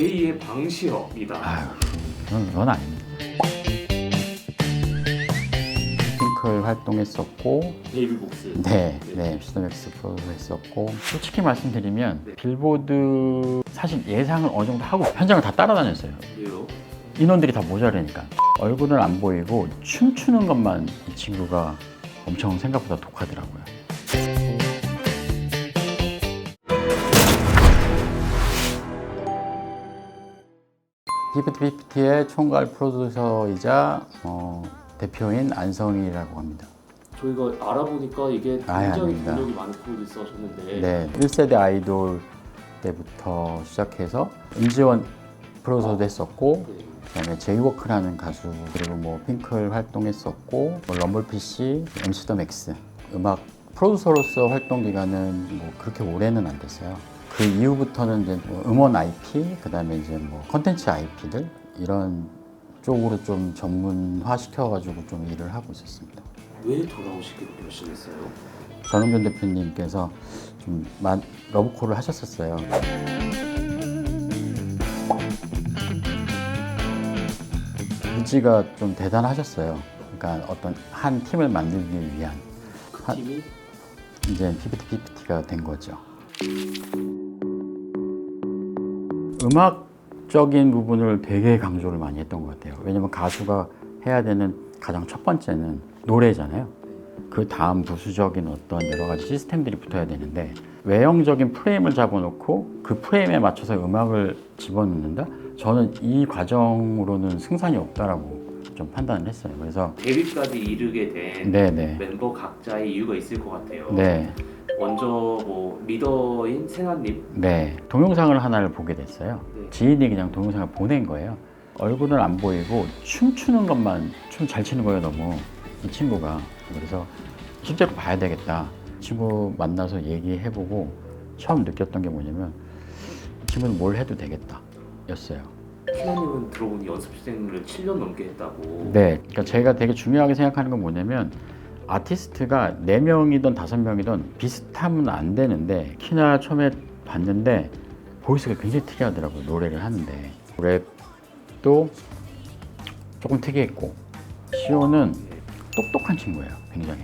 제2의 방시혁이다. 아유, 그건, 그건 아닙니다. 핑클 활동했었고, 베이비 복스. 네, 네, 시도맥스 프로 했었고, 솔직히 말씀드리면 네. 빌보드 사실 예상을 어느 정도 하고 현장을 다 따라다녔어요. 그래요? 인원들이 다 모자라니까 얼굴은 안 보이고 춤추는 것만 이 친구가 엄청 생각보다 독하더라고요. 피프티 피프티의 총괄 프로듀서이자 어, 대표인 안성이라고 합니다. 저희가 알아보니까 이게 굉장히 아닙니다. 경력이 많은 프로듀서셨는데 네, 1세대 아이돌 때부터 시작해서 임지원 프로듀서도 했었고 네. 그다음에 제이워크라는 가수 그리고 뭐 핑클 활동했었고 뭐 럼블피쉬, MC 더 맥스 음악 프로듀서로서 활동 기간은 뭐 그렇게 오래는 안 됐어요. 그 이후부터는 이제 뭐 음원 IP 그 다음에 이제 뭐 컨텐츠 IP들 이런 쪽으로 좀 전문화 시켜가지고 좀 일을 하고 있었습니다. 왜 돌아오시기로 결심했어요? 전웅준 대표님께서 좀 만- 러브콜을 하셨었어요. 의지가 좀 대단하셨어요. 그러니까 어떤 한 팀을 만들기 위한 그 한- 팀이 이제 PPT PPT가 된 거죠. 음악적인 부분을 되게 강조를 많이 했던 것 같아요. 왜냐면 가수가 해야 되는 가장 첫 번째는 노래잖아요. 그 다음 부수적인 어떤 여러 가지 시스템들이 붙어야 되는데 외형적인 프레임을 잡아놓고 그 프레임에 맞춰서 음악을 집어넣는다? 저는 이 과정으로는 승산이 없다라고 좀 판단을 했어요. 그래서 데뷔까지 이르게 된 네네. 멤버 각자의 이유가 있을 것 같아요. 네. 먼저 뭐 리더인 세나님 네, 동영상을 하나를 보게 됐어요. 네. 지인이 그냥 동영상을 보낸 거예요. 얼굴은 안 보이고 춤추는 것만 춤 잘 추는 거예요, 너무 이 친구가. 그래서 실제로 봐야 되겠다. 친구 만나서 얘기해보고 처음 느꼈던 게 뭐냐면 이 친구는 뭘 해도 되겠다.였어요. 세나님은 들어보니 연습생을 7년 넘게 했다고. 네, 그러니까 제가 되게 중요하게 생각하는 건 뭐냐면 아티스트가 4명이든 5명이든 비슷하면 안 되는데 키나 처음에 봤는데 보이스가 굉장히 특이하더라고요 노래를 하는데. 랩도 조금 특이했고 시오는 똑똑한 친구예요 굉장히.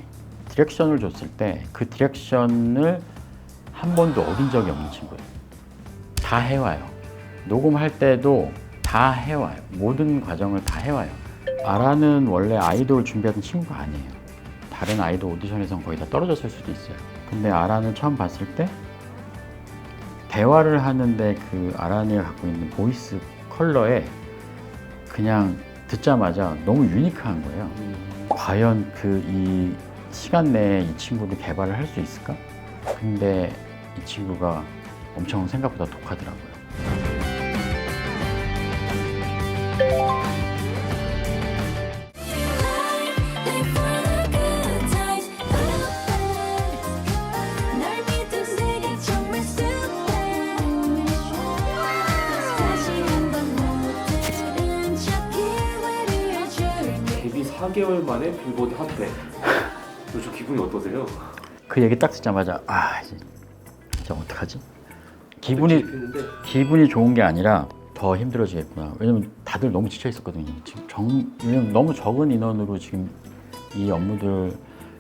디렉션을 줬을 때 그 디렉션을 한 번도 어긴 적이 없는 친구예요. 다 해와요. 녹음할 때도 다 해와요. 모든 과정을 다 해와요. 아라는 원래 아이돌 준비하던 친구가 아니에요 다른 아이돌 오디션에선 거의 다 떨어졌을 수도 있어요. 근데 아란을 처음 봤을 때 대화를 하는데 그 아란이가 갖고 있는 보이스 컬러에 그냥 듣자마자 너무 유니크한 거예요. 음, 과연 그 이 시간 내에 이 친구를 개발을 할 수 있을까? 근데 이 친구가 엄청 생각보다 독하더라고요. 4개월 만에 빌보드 핫백. 요즘 기분이 어떠세요? 그 얘기 딱 듣자마자 아 이제 진짜 어떡하지? 기분이 기분이 좋은 게 아니라 더 힘들어지겠구나. 왜냐면 다들 너무 지쳐 있었거든요. 지금 정, 왜냐면 너무 적은 인원으로 지금 이 업무들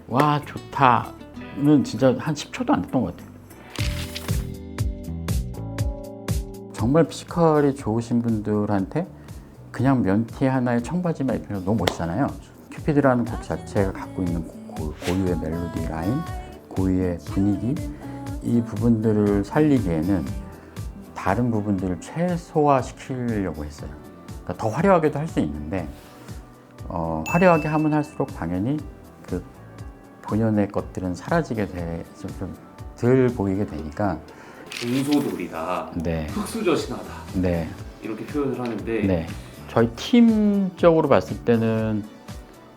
와 좋다는 진짜 한 10초도 안 됐던 것 같아요. 정말 피지컬이 좋으신 분들한테 그냥 면티 하나에 청바지만 입히면 너무 멋있잖아요. 큐피드라는 곡 자체가 갖고 있는 고, 고유의 멜로디 라인, 고유의 분위기 이 부분들을 살리기에는 다른 부분들을 최소화시키려고 했어요. 그러니까 더 화려하게도 할 수 있는데 어, 화려하게 하면 할수록 당연히 그 본연의 것들은 사라지게 돼, 좀덜 보이게 되니까 중소돌이다. 네, 흑수저신하다. 네, 이렇게 표현을 하는데 네. 저희 팀적으로 봤을 때는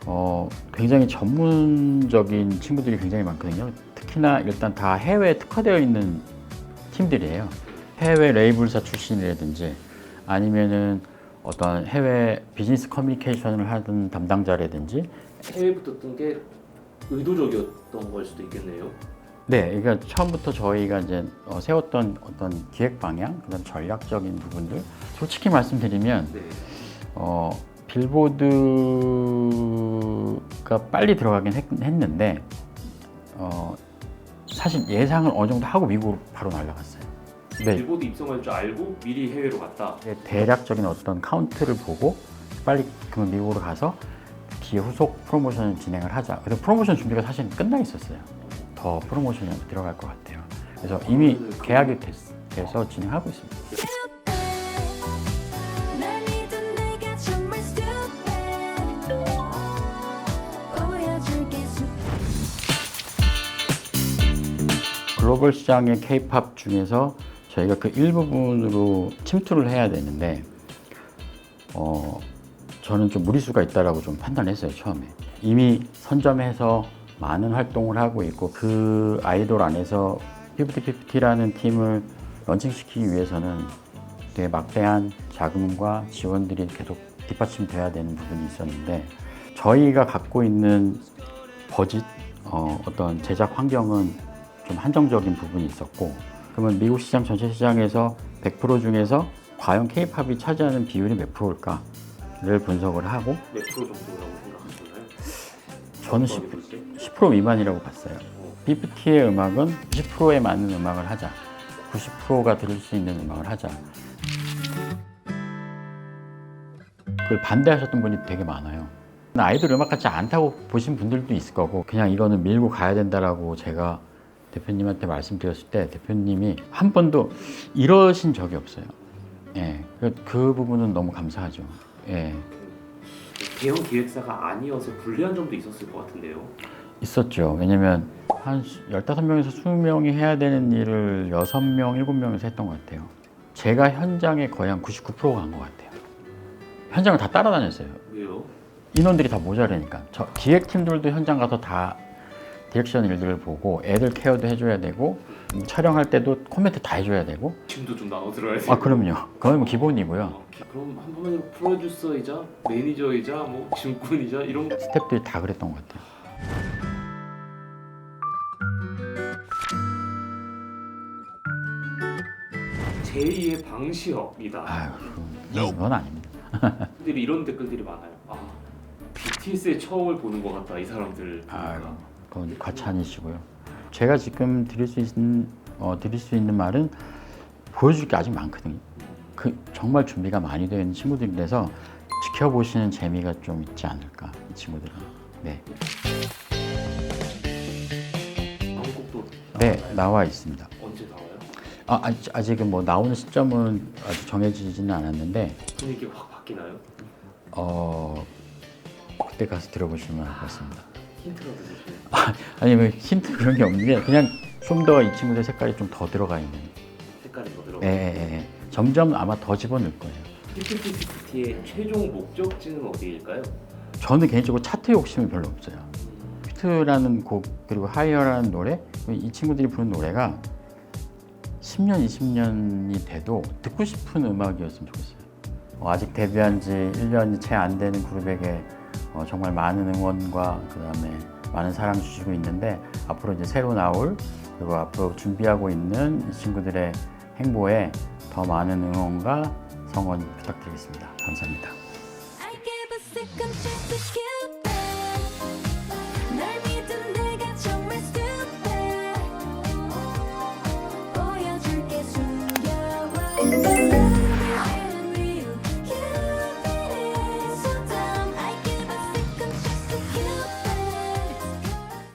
어, 굉장히 전문적인 친구들이 굉장히 많거든요. 특히나 일단 다 해외에 특화되어 있는 팀들이에요. 해외 레이블사 출신이라든지 아니면은 어떤 해외 비즈니스 커뮤니케이션을 하던 담당자라든지 해외 붙었던 게 의도적이었던 걸 수도 있겠네요. 네, 그러니까 처음부터 저희가 이제 어, 세웠던 어떤 기획 방향, 그다음 전략적인 부분들, 솔직히 말씀드리면 네. 어, 빌보드가 빨리 들어가긴 했, 는데 어, 사실 예상을 어느 정도 하고 미국으로 바로 날아갔어요. 네, 빌보드 입성할 줄 알고 미리 해외로 갔다. 이제 대략적인 어떤 카운트를 보고 빨리 그러면 미국으로 가서 뒤에 후속 프로모션을 진행을 하자. 그래서 프로모션 준비가 사실 끝나 있었어요. 더 프로모션이 들어갈 것 같아요. 그래서 이미 계약이 됐, 돼서 진행하고 있습니다. 글로벌 시장의 K-팝 중에서 저희가 그 일부분으로 침투를 해야 되는데 어 저는 좀 무리수가 있다라고 좀 판단했어요 처음에. 이미 선점해서 많은 활동을 하고 있고 그 아이돌 안에서 피프티피프티라는 팀을 런칭시키기 위해서는 되게 막대한 자금과 지원들이 계속 뒷받침돼야 되는 부분이 있었는데 저희가 갖고 있는 버짓 어, 어떤 제작 환경은 좀 한정적인 부분이 있었고 그러면 미국 시장 전체 시장에서 100% 중에서 과연 K-팝이 차지하는 비율이 몇 프로일까를 분석을 하고 몇 프로 정도라고 생각하시나요? 저는 10, 10% 미만이라고 봤어요. 비프티의 음악은 90%에 맞는 음악을 하자. 90%가 들을 수 있는 음악을 하자. 그걸 반대하셨던 분이 되게 많아요. 아이돌 음악 같지 않다고 보신 분들도 있을 거고 그냥 이거는 밀고 가야 된다라고 제가 대표님한테 말씀드렸을 때 대표님이 한 번도 이러신 적이 없어요. 예, 그, 그 부분은 너무 감사하죠. 예, 대형 기획사가 아니어서 불리한 점도 있었을 것 같은데요. 있었죠. 왜냐면 한 15명에서 20명이 해야 되는 일을 6명, 7명에서 했던 것 같아요. 제가 현장에 거의 한 99%가 간 것 같아요. 현장을 다 따라다녔어요. 왜요? 인원들이 다 모자라니까. 저 기획팀들도 현장 가서 다 디렉션 일들을 보고 애들 케어도 해줘야 되고 음, 촬영할 때도 코멘트 다 해줘야 되고 짐도 좀 나눠 들어야 돼요. 아 그럼요. 그건 뭐 기본이고요. 어, 그럼 한번만으로 프로듀서이자 매니저이자 뭐 짐꾼이자 이런 스태프들이 다 그랬던 것 같아요. 제2의 방시혁이다. 아유, 그건, 그건 아닙니다. 댓글들이 이런 댓글들이 많아요. 아, BTS의 처음을 보는 것 같다 이 사람들. 아유, 보니까. 그 건 과찬이시고요. 제가 지금 드릴 수 있는 어, 드릴 수 있는 말은 보여줄 게 아직 많거든요. 그 정말 준비가 많이 있는 친구들이라서 지켜보시는 재미가 좀 있지 않을까 이 친구들은. 네, 네? 나와 있습니다. 언제 나와요? 아, 아직, 아직은 뭐 나오는 시점은 아직 정해지지는 않았는데 분위기가 확 바뀌나요? 어 그때 가서 들어보시면 알 것 같습니다. 힌트라도 주시면 아니 뭐 힌트 그런 게 없는 게 그냥 좀 더 이 친구들 색깔이 좀 더 들어가 있는. 색깔이 더 들어. 예, 예, 예. 점점 아마 더 집어넣을 거예요. PPT의 최종 목적지는 어디일까요? 저는 개인적으로 차트 욕심이 별로 없어요. 퓨트라는 곡 그리고 하이어라는 노래 이 친구들이 부르는 노래가 10년, 20년이 돼도 듣고 싶은 음악이었으면 좋겠어요. 어, 아직 데뷔한 지 1년이 채 안 되는 그룹에게 어, 정말 많은 응원과 그다음에 많은 사랑 주시고 있는데 앞으로 이제 새로 나올 그리고 앞으로 준비하고 있는 이 친구들의 행보에 더 많은 응원과 성원 부탁드리겠습니다. 감사합니다.